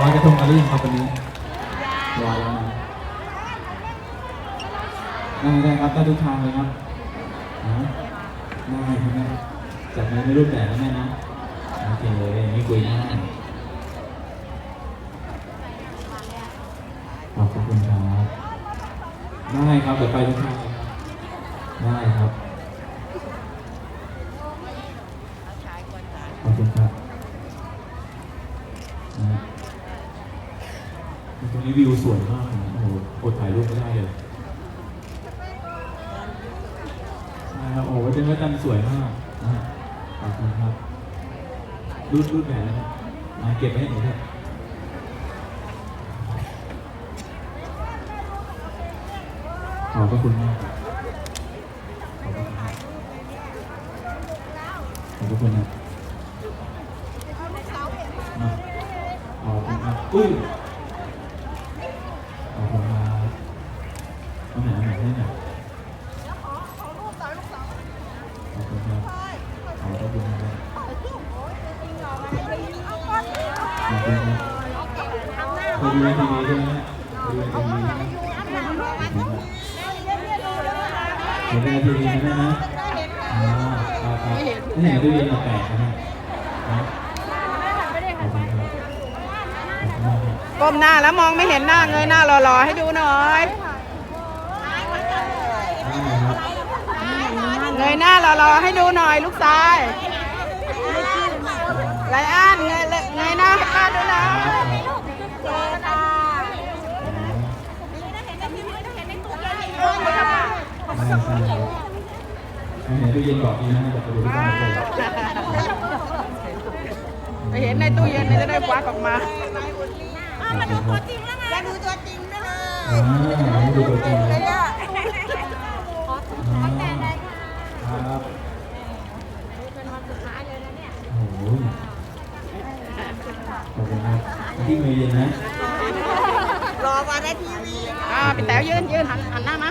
ลอยกระทงกันหรือยังครับวันนี้ลอยแล้วนะได้ได้ครับได้ทุกทางเลยครับฮะได้ครับแม่จัดมาในรูปแบบแล้วแม่นะโอเคเลยไม่คุยง่ายขอบคุณครับได้ครับเดี๋ยวไปทุกทางเลยครับได้ครับขอบคุณครับนะ ตรงนี้วิวสวยมากนะโอ้โหอดถ่ายรูปไม่ได้เลยใช่ครับโอ้โหเป็นวัดจันทร์สวยมากนะฮะขอบคุณครับรูดรูดแบบนนะครับมาเก็บไว้ให้หนูครับขอบพระคุณมาก ขอบพระคุณครับขอบพระคุณนะขอบคุณครับอุ้ย ขอบคุณครับเอาไหนเอาไหนให้หน่อยขอบคุณครับขอบคุณครับ ขอบคุณครับเคยดูในทีวีใช่ไหมเนี่ยเคยดูในทีวีเห็นในทีวีใช่ไหมนะอ๋อครับครับไม่เห็นตู้เย็นแปลกๆนะฮะก้มหน้าแล้วมองไม่เห็นหน้าเงยหน้ารอๆให้ดูหน่อยเงยหน้ารอๆให้ดูหน่อยลูกชาย ไม่เห็นตู้เย็นบอกดีนะจะไปดูที่บ้านเลยไปเห็นในตู้เย็นเนี่ยจะได้ควักออกมามาดูตัวจริงจะดูตัวจริงได้เลยอ่าดูตัวจริงเลยอะครับโอ้โหขอบคุณครับที่มือเย็นนะรอมาในทีวีอ่าพี่แต๋วยืนยืนหันหันหน้ามา